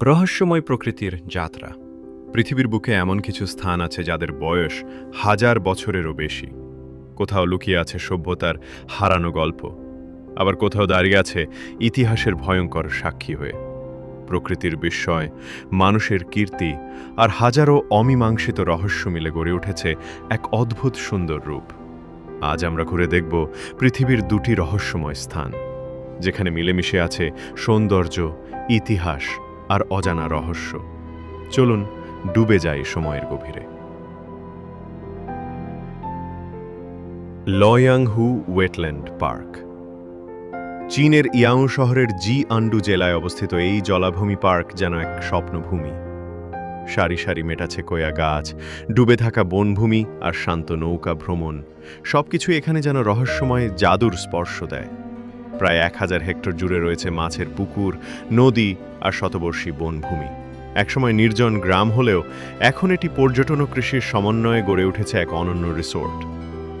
রহস্যময় প্রকৃতির যাত্রা। পৃথিবীর বুকে এমন কিছু স্থান আছে যাদের বয়স হাজার বছরেরও বেশি। কোথাও লুকিয়ে আছে সভ্যতার হারানো গল্প, আবার কোথাও দাঁড়িয়ে আছে ইতিহাসের ভয়ঙ্কর সাক্ষী হয়ে। প্রকৃতির বিস্ময়, মানুষের কীর্তি আর হাজারো অমীমাংসিত রহস্য মিলে গড়ে উঠেছে এক অদ্ভুত সুন্দর রূপ। আজ আমরা ঘুরে দেখব পৃথিবীর দুটি রহস্যময় স্থান, যেখানে মিলেমিশে আছে সৌন্দর্য, ইতিহাস আর অজানা রহস্য। চলুন, ডুবে যাই সময়ের গভীরে। লয়াংহু ওয়েটল্যান্ড পার্ক। চীনের ইয়াং শহরের জি আন্ডু জেলায় অবস্থিত এই জলাভূমি পার্ক যেন এক স্বপ্নভূমি। সারি সারি মেটাছে কোয়া গাছ, ডুবে থাকা বনভূমি আর শান্ত নৌকা ভ্রমণ। সবকিছু এখানে যেন রহস্যময় জাদুর স্পর্শ দেয়। প্রায় এক হাজার হেক্টর জুড়ে রয়েছে মাছের পুকুর, নদী আর শতবর্ষী বনভূমি। একসময় নির্জন গ্রাম হলেও এখন এটি পর্যটন ও কৃষির সমন্বয়ে গড়ে উঠেছে এক অনন্য রিসোর্ট।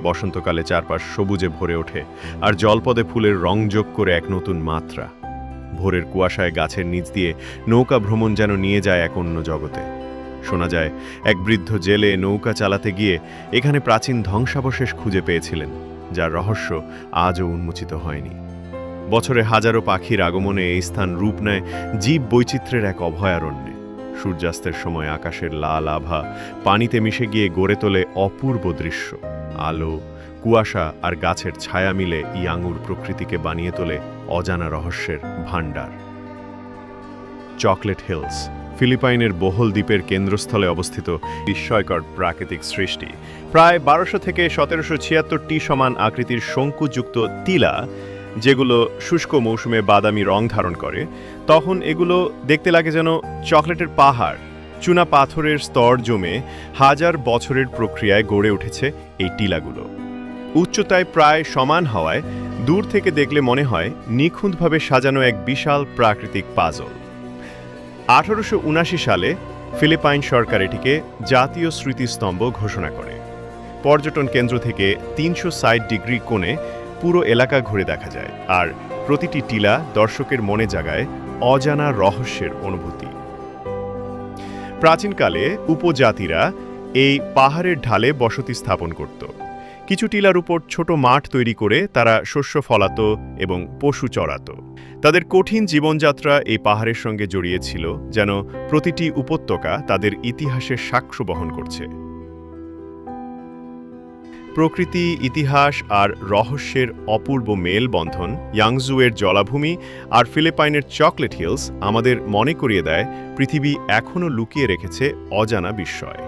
বসন্তকালে চারপাশ সবুজে ভরে ওঠে আর জলপদে ফুলের রং যোগ করে এক নতুন মাত্রা। ভোরের কুয়াশায় গাছের নিচ দিয়ে নৌকা ভ্রমণ যেন নিয়ে যায় এক অন্য জগতে। শোনা যায়, এক বৃদ্ধ জেলে নৌকা চালাতে গিয়ে এখানে প্রাচীন ধ্বংসাবশেষ খুঁজে পেয়েছিলেন, যার রহস্য আজও উন্মোচিত হয়নি। বছরে হাজারো পাখির আগমনে এই স্থান রূপ নেয় জীব বৈচিত্র্যের এক অভয়ারণ্যে। সূর্যাস্তের সময় আকাশের লাল আভা পানিতে মিশে গিয়ে গড়ে তোলে অপূর্ব দৃশ্য। আলো, কুয়াশা আর গাছের ছায়া মিলে ইয়াঙ্গুর প্রকৃতিকে বানিয়ে তোলে অজানা রহস্যের ভাণ্ডার। চকলেট হিলস, ফিলিপাইনের বহল দ্বীপের কেন্দ্রস্থলে অবস্থিত বিস্ময়কর প্রাকৃতিক সৃষ্টি। প্রায় বারোশো থেকে সতেরোশো ছিয়াত্তরটি সমান আকৃতির শঙ্কুযুক্ত তিলা যেগুলো শুষ্ক মৌসুমে বাদামি রং ধারণ করে, তখন এগুলো দেখতে লাগে যেন চকলেটের পাহাড়, চুনা পাথরের স্তর জমে হাজার বছরের প্রক্রিয়ায় গড়ে উঠেছে এই টিলাগুলো। উচ্চতায় প্রায় সমান হওয়ায় দূর থেকে দেখলে মনে হয় নিখুঁতভাবে সাজানো এক বিশাল প্রাকৃতিক পাজল। আঠারোশো সালে ফিলিপাইন সরকার এটিকে জাতীয় স্মৃতিস্তম্ভ ঘোষণা করে। পর্যটন কেন্দ্র থেকে তিনশো ষাট ডিগ্রি কোণে পুরো এলাকা ঘুরে দেখা যায় আর প্রতিটি টিলা দর্শকের মনে জাগায় অজানা রহস্যের অনুভূতি। প্রাচীনকালে উপজাতিরা এই পাহাড়ের ঢালে বসতি স্থাপন করত। কিছু টিলার উপর ছোট মাঠ তৈরি করে তারা শস্য ফলাত এবং পশু চড়াতো। তাদের কঠিন জীবনযাত্রা এই পাহাড়ের সঙ্গে জড়িয়েছিল যেন প্রতিটি উপত্যকা তাদের ইতিহাসের সাক্ষ্য বহন করছে। প্রকৃতি, ইতিহাস আর রহস্যের অপূর্ব মেলবন্ধন, ইয়াংজুয়ের জলাভূমি আর ফিলিপাইনের চকলেট হিলস আমাদের মনে করিয়ে দেয় পৃথিবী এখনও লুকিয়ে রেখেছে অজানা বিস্ময়।